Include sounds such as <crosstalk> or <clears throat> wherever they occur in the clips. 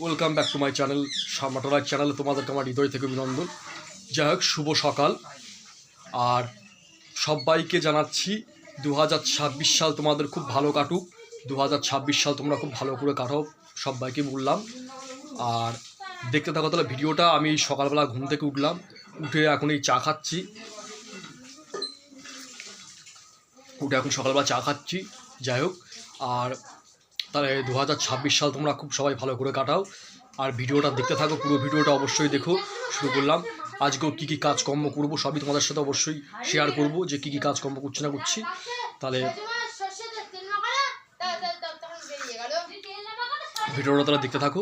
Welcome back to my channel সামাটোলার চ্যানেলে তোমাদেরকে আমার হৃদয় থেকে অভিনন্দন। যাই হোক, শুভ সকাল। আর সবাইকে জানাচ্ছি দু হাজার ছাব্বিশ সাল তোমাদের খুব ভালো কাটুক। দু হাজার ছাব্বিশ সাল তোমরা খুব ভালো করে কাটাও সবাইকে বললাম। আর দেখতে থাকো তাহলে ভিডিওটা, আমি সকালবেলা ঘুম থেকে উঠলাম, উঠে এখন এই চা খাচ্ছি। উঠে এখন সকালবেলা চা খাচ্ছি, যাই হোক। আর তাহলে দু হাজার ছাব্বিশ সাল তোমরা খুব সবাই ভালো করে কাটাও। আর ভিডিওটা দেখতে থাকো, পুরো ভিডিওটা অবশ্যই দেখো, শুরু করলাম। আজকেও কী কী কাজকর্ম করব সবই তোমাদের সাথে অবশ্যই শেয়ার করব যে কী কী কাজকর্ম করছি না করছি। তাহলে ভিডিওটা তাহলে দেখতে থাকো।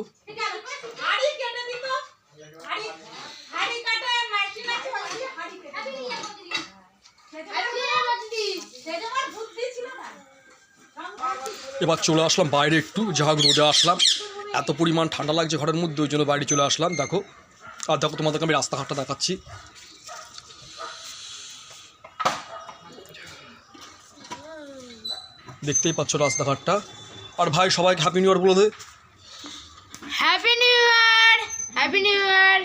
এবার চলে আসলাম বাইরে একটু যা হোক রোদে আসলাম। এত পরিমাণ ঠান্ডা লাগছে ঘরের মধ্যে ওই জন্য বাইরে চলে আসলাম দেখো। আর দেখো তোমাদেরকে আমি রাস্তাঘাটটা দেখাচ্ছি। দেখতেই পাচ্ছ রাস্তাঘাটটা। আর ভাই সবাইকে হ্যাপি নিউ ইয়ার বলে দে। Happy new year happy new year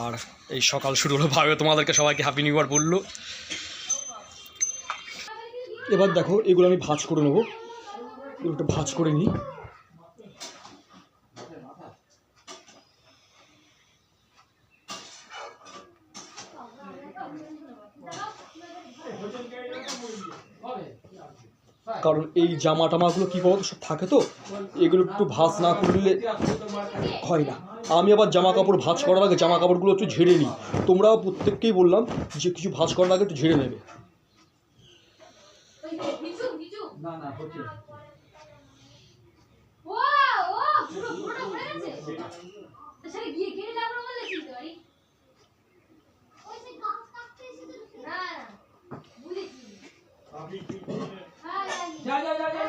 আর এই সকাল শুরু হলো ভাবে তোমাদেরকে সবাইকে হ্যাপি নিউ ইয়ার বলল। এবার দেখো এগুলো আমি ভাজ করে নেব। একটু ভাজ করে নিই। কারণ এই জামা টামাগুলো কী বলতো, সব থাকে তো? এগুলো একটু ভাজ না করলে হয় না। আমি আবার জামা কাপড় ভাঁজ করার আগে জামা কাপড়গুলো একটু ঝেড়ে নিই। তোমরাও প্রত্যেককেই বললাম যে কিছু ভাঁজ করার আগে একটু ঝেড়ে নেবে। ও ও পুরো পুরোটা ভরে গেছে? সেটা গিয়ে গিয়ে যাব বলে চিনতে পারি ওই সে গাছ কাটতে এসেছে না না বুঝেছি। হ্যাঁ যা যা যা যা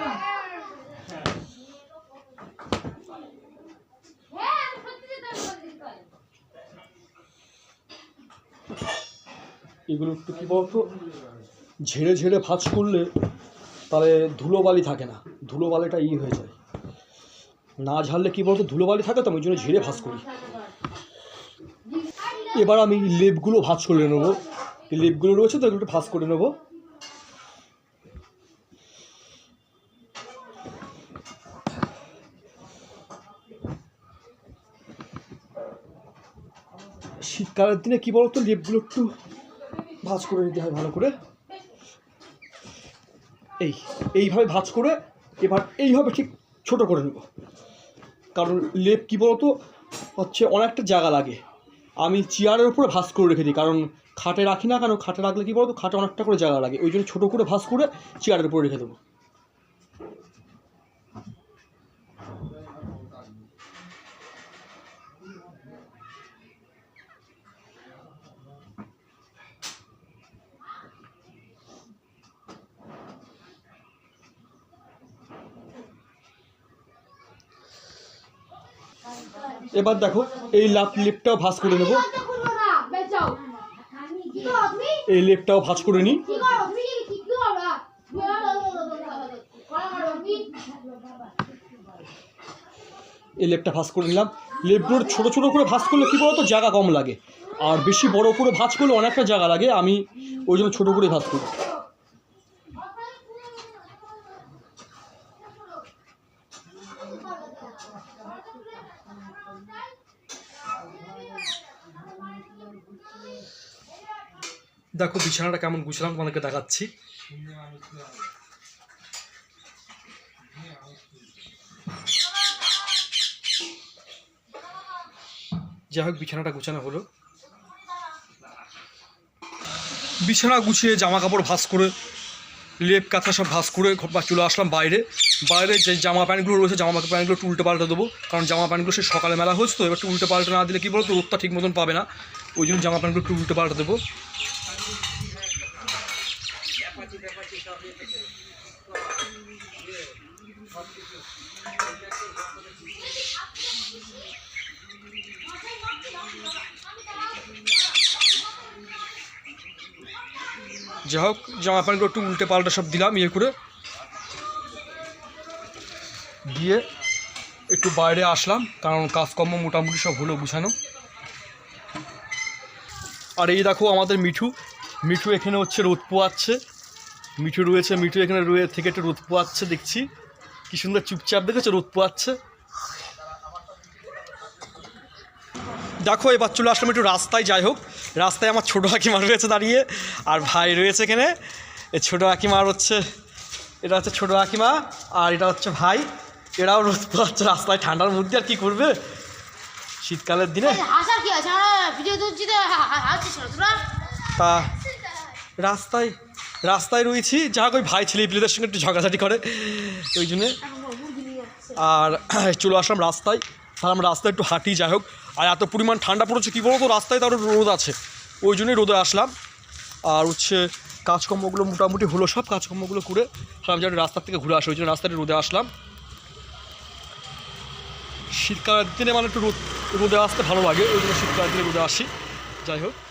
হ্যাঁ আমি সত্যি যেতে বলছি এগুলো একটু কী বলতো? ঝেড়ে ঝেড়ে ভাঁজ করলে তাহলে ধুলোবালি থাকে না। ধুলোবালিটা ই হয়ে যায়। না ঝাড়লে কী বলতো, ধুলোবালি থাকে তো, আমি জন্য ঝেড়ে ভাঁজ করি। এবার আমি লেপগুলো ভাঁজ করে নেব। লেপগুলো রয়েছে তো একটু ভাঁজ করে নেব। শীতকালের দিনে কী বলতো, লেপগুলো একটু ভাজ করে নিতে হয় ভালো করে। এই, এইভাবে ভাঁজ করে এবার এইভাবে ঠিক ছোট করে নেব। কারণ লেপ কী বলতো? হচ্ছে অনেকটা জায়গা লাগে। আমি চেয়ারের উপরে ভাস করে রেখে দিই, কারণ খাটে রাখি না কেন? খাটে রাখলে কী বলতো? খাটে অনেকটা করে জায়গা লাগে। ওই জন্য ছোটো করে ভাস করে চেয়ারের উপরে রেখে দেবো। এবার দেখো, এই লাপ লেপটাও ভাঁজ করে নেব। এই লেপটাও ভাঁজ করে নিই। এই লেপটা ভাঁজ করে নিলাম। লেপগুলোর ছোটো ছোটো করে ভাঁজ করলে কী বলতো, জায়গা কম লাগে। আর বেশি বড় করে ভাঁজ করলে অনেকটা জায়গা লাগে। আমি ওই জন্য ছোটো করে ভাঁজ করি। দেখো বিছানাটা কেমন গুছলাম, তোমাদেরকে দেখাচ্ছি। যাই হোক, বিছানাটা গুছানো হলো। বিছানা গুছিয়ে জামা কাপড় ভাঁজ করে, লেপ কাঁথা সব ভাঁজ করে চলে আসলাম বাইরে। বাইরে যে জামা প্যান্টগুলো রয়েছে, জামা প্যান্টগুলো একটু উল্টে পাল্টে দেবো। কারণ জামা প্যান্টগুলো সে সকালে মেলা হয়েছে তো, এবার একটু উল্টে পাল্টে না দিলে কী বলতো রোদটা ঠিক মতন পাবে না। ওই জন্য জামা প্যান্টগুলো একটু উল্টে পাল্টে দেবো। যাই হোক, জামা প্যান্টগুলো একটু উল্টে পাল্টে সব দিলাম ইয়ে করে। দিয়ে একটু বাইরে আসলাম, কারণ কাজকর্ম মোটামুটি সব হলো গুছানো। আর এই দেখো আমাদের মিঠু। মিঠু এখানে হচ্ছে রোদ পোয়াচ্ছে। মিঠু রয়েছে মিঠু এখানে রয়ে থেকে একটু রোদ পোয়াচ্ছে দেখছি কি সুন্দর চুপচাপ দেখেছ রোদ পোয়াচ্ছে দেখো এবার চলে আসলাম একটু রাস্তায় যাই হোক রাস্তায় আমার ছোটো হাকিমার রয়েছে দাঁড়িয়ে আর ভাই রয়েছে এখানে এই ছোটো হাকিমার হচ্ছে এটা হচ্ছে ছোটো হাকিমা আর এটা হচ্ছে ভাই এরাও রোদ পোয়াচ্ছে রাস্তায় ঠান্ডার মধ্যে আর কি করবে শীতকালের দিনে তা রাস্তায় রাস্তায় রয়েছি। যা ওই ভাই ছেলে পিলেদের সঙ্গে একটু ঝগড়াঝাটি করে। ওই জন্যে আর <clears throat> চলে আসলাম রাস্তায়। তাহলে আমরা রাস্তায় একটু হাঁটি, যাই হোক। আর এত পরিমাণ ঠান্ডা পড়েছে, কী বলতো রাস্তায় তার রোদ আছে। ওই জন্যই রোদে আসলাম। আর হচ্ছে কাজকর্মগুলো মোটামুটি হলো সব, কাজকর্মগুলো করে ভাবলাম যে একটু রাস্তার থেকে ঘুরে আসি। ওই জন্য রাস্তাটা রোদে আসলাম। শীতকালের দিনে মানে একটু রোদ, রোদে আসতে ভালো লাগে। ওই জন্য শীতকালের দিনে রোদে আসি। যাই হোক।